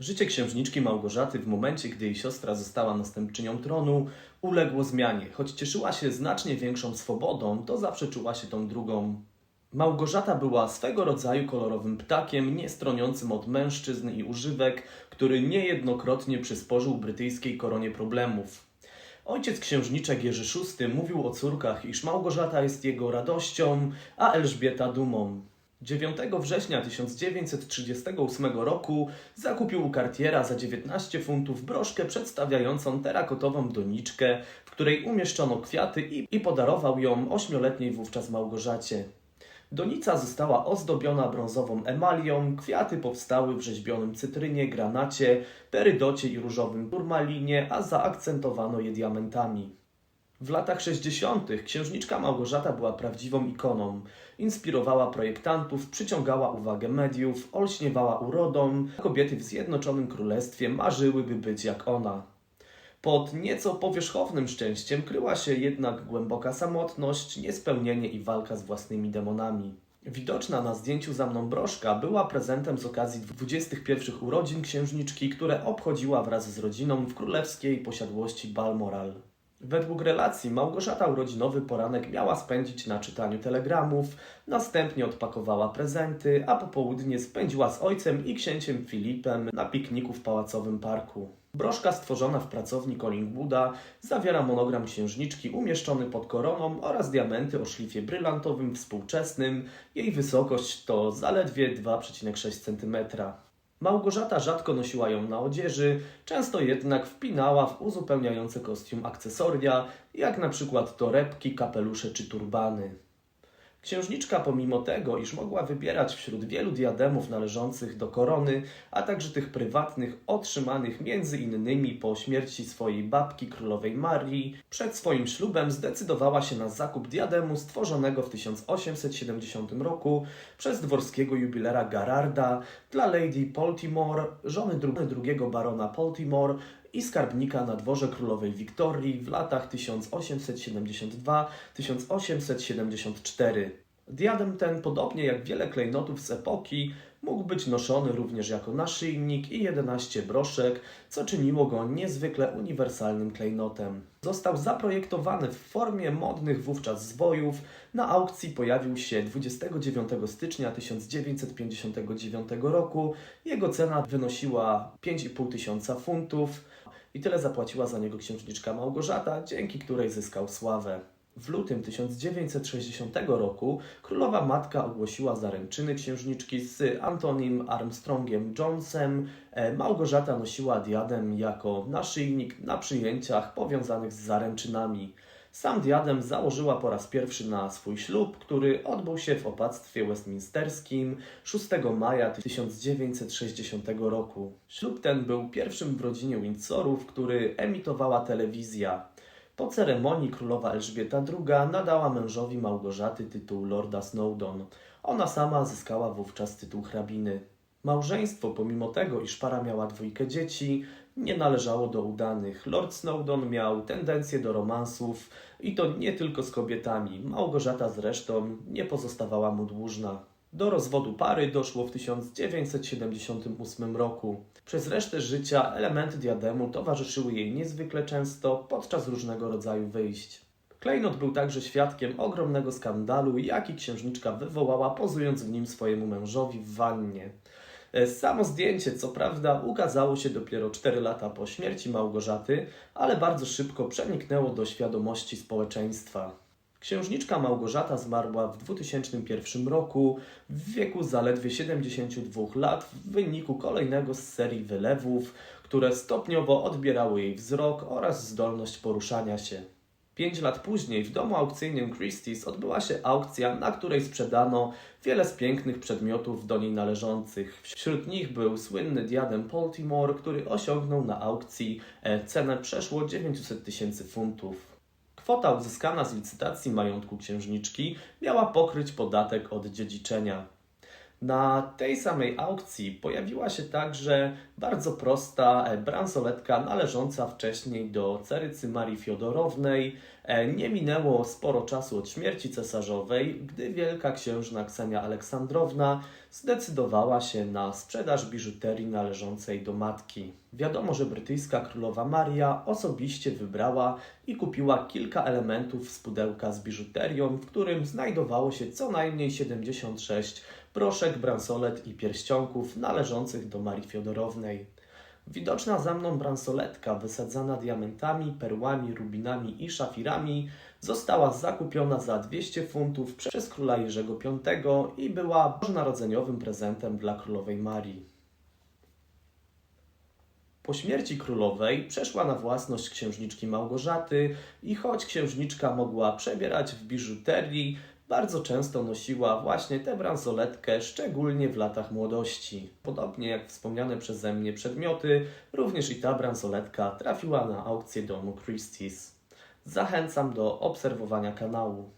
Życie księżniczki Małgorzaty w momencie, gdy jej siostra została następczynią tronu, uległo zmianie. Choć cieszyła się znacznie większą swobodą, to zawsze czuła się tą drugą. Małgorzata była swego rodzaju kolorowym ptakiem, nie stroniącym od mężczyzn i używek, który niejednokrotnie przysporzył brytyjskiej koronie problemów. Ojciec księżniczek Jerzy VI mówił o córkach, iż Małgorzata jest jego radością, a Elżbieta dumą. 9 września 1938 roku zakupił Cartiera za 19 funtów broszkę przedstawiającą terakotową doniczkę, w której umieszczono kwiaty i, i podarował ją ośmioletniej wówczas Małgorzacie. Donica została ozdobiona brązową emalią, kwiaty powstały w rzeźbionym cytrynie, granacie, perydocie i różowym turmalinie, a zaakcentowano je diamentami. W latach 60. księżniczka Małgorzata była prawdziwą ikoną. Inspirowała projektantów, przyciągała uwagę mediów, olśniewała urodą. Kobiety w Zjednoczonym Królestwie marzyłyby być jak ona. Pod nieco powierzchownym szczęściem kryła się jednak głęboka samotność, niespełnienie i walka z własnymi demonami. Widoczna na zdjęciu za mną broszka była prezentem z okazji 21 urodzin księżniczki, które obchodziła wraz z rodziną w królewskiej posiadłości Balmoral. Według relacji Małgorzata urodzinowy poranek miała spędzić na czytaniu telegramów, następnie odpakowała prezenty, a popołudnie spędziła z ojcem i księciem Filipem na pikniku w pałacowym parku. Broszka stworzona w pracowni Collingwooda zawiera monogram księżniczki umieszczony pod koroną oraz diamenty o szlifie brylantowym współczesnym. Jej wysokość to zaledwie 2,6 cm. Małgorzata rzadko nosiła ją na odzieży, często jednak wpinała w uzupełniające kostium akcesoria, jak na przykład torebki, kapelusze czy turbany. Księżniczka, pomimo tego, iż mogła wybierać wśród wielu diademów należących do korony, a także tych prywatnych, otrzymanych między innymi po śmierci swojej babki królowej Marii, przed swoim ślubem zdecydowała się na zakup diademu stworzonego w 1870 roku przez dworskiego jubilera Gararda dla Lady Poltimore, żony dru- drugiego barona Poltimore i skarbnika na dworze królowej Wiktorii w latach 1872-1874. Diadem ten, podobnie jak wiele klejnotów z epoki, mógł być noszony również jako naszyjnik i 11 broszek, co czyniło go niezwykle uniwersalnym klejnotem. Został zaprojektowany w formie modnych wówczas zwojów. Na aukcji pojawił się 29 stycznia 1959 roku. Jego cena wynosiła 5,5 tysiąca funtów i tyle zapłaciła za niego księżniczka Małgorzata, dzięki której zyskał sławę. W lutym 1960 roku królowa matka ogłosiła zaręczyny księżniczki z Antonim Armstrongiem Jonesem. E, Małgorzata nosiła diadem jako naszyjnik na przyjęciach powiązanych z zaręczynami. Sam diadem założyła po raz pierwszy na swój ślub, który odbył się w opactwie westminsterskim 6 maja 1960 roku. Ślub ten był pierwszym w rodzinie Windsorów, który emitowała telewizja. Po ceremonii królowa Elżbieta II nadała mężowi Małgorzaty tytuł Lorda Snowdon. Ona sama zyskała wówczas tytuł hrabiny. Małżeństwo, pomimo tego, iż para miała dwójkę dzieci, nie należało do udanych. Lord Snowdon miał tendencję do romansów i to nie tylko z kobietami. Małgorzata zresztą nie pozostawała mu dłużna. Do rozwodu pary doszło w 1978 roku. Przez resztę życia elementy diademu towarzyszyły jej niezwykle często podczas różnego rodzaju wyjść. Klejnot był także świadkiem ogromnego skandalu, jaki księżniczka wywołała, pozując w nim swojemu mężowi w wannie. E, Samo zdjęcie, co prawda, ukazało się dopiero 4 lata po śmierci Małgorzaty, ale bardzo szybko przeniknęło do świadomości społeczeństwa. Księżniczka Małgorzata zmarła w 2001 roku w wieku zaledwie 72 lat w wyniku kolejnego z serii wylewów, które stopniowo odbierały jej wzrok oraz zdolność poruszania się. Pięć lat później w domu aukcyjnym Christie's odbyła się aukcja, na której sprzedano wiele z pięknych przedmiotów do niej należących. Wśród nich był słynny diadem Baltimore, który osiągnął na aukcji e, cenę przeszło 900 tysięcy funtów. Kwota uzyskana z licytacji majątku księżniczki miała pokryć podatek od dziedziczenia. Na tej samej aukcji pojawiła się także bardzo prosta e, bransoletka należąca wcześniej do carycy Marii Fiodorownej. E, Nie minęło sporo czasu od śmierci cesarzowej, gdy wielka księżna Ksenia Aleksandrowna zdecydowała się na sprzedaż biżuterii należącej do matki. Wiadomo, że brytyjska królowa Maria osobiście wybrała i kupiła kilka elementów z pudełka z biżuterią, w którym znajdowało się co najmniej 76 proszek, bransolet i pierścionków należących do Marii Fiodorownej. Widoczna za mną bransoletka wysadzana diamentami, perłami, rubinami i szafirami została zakupiona za 200 funtów przez króla Jerzego V i była bożonarodzeniowym prezentem dla królowej Marii. Po śmierci królowej przeszła na własność księżniczki Małgorzaty i choć księżniczka mogła przebierać w biżuterii, bardzo często nosiła właśnie tę bransoletkę, szczególnie w latach młodości. Podobnie jak wspomniane przeze mnie przedmioty, również i ta bransoletka trafiła na aukcję domu Christie's. Zachęcam do obserwowania kanału.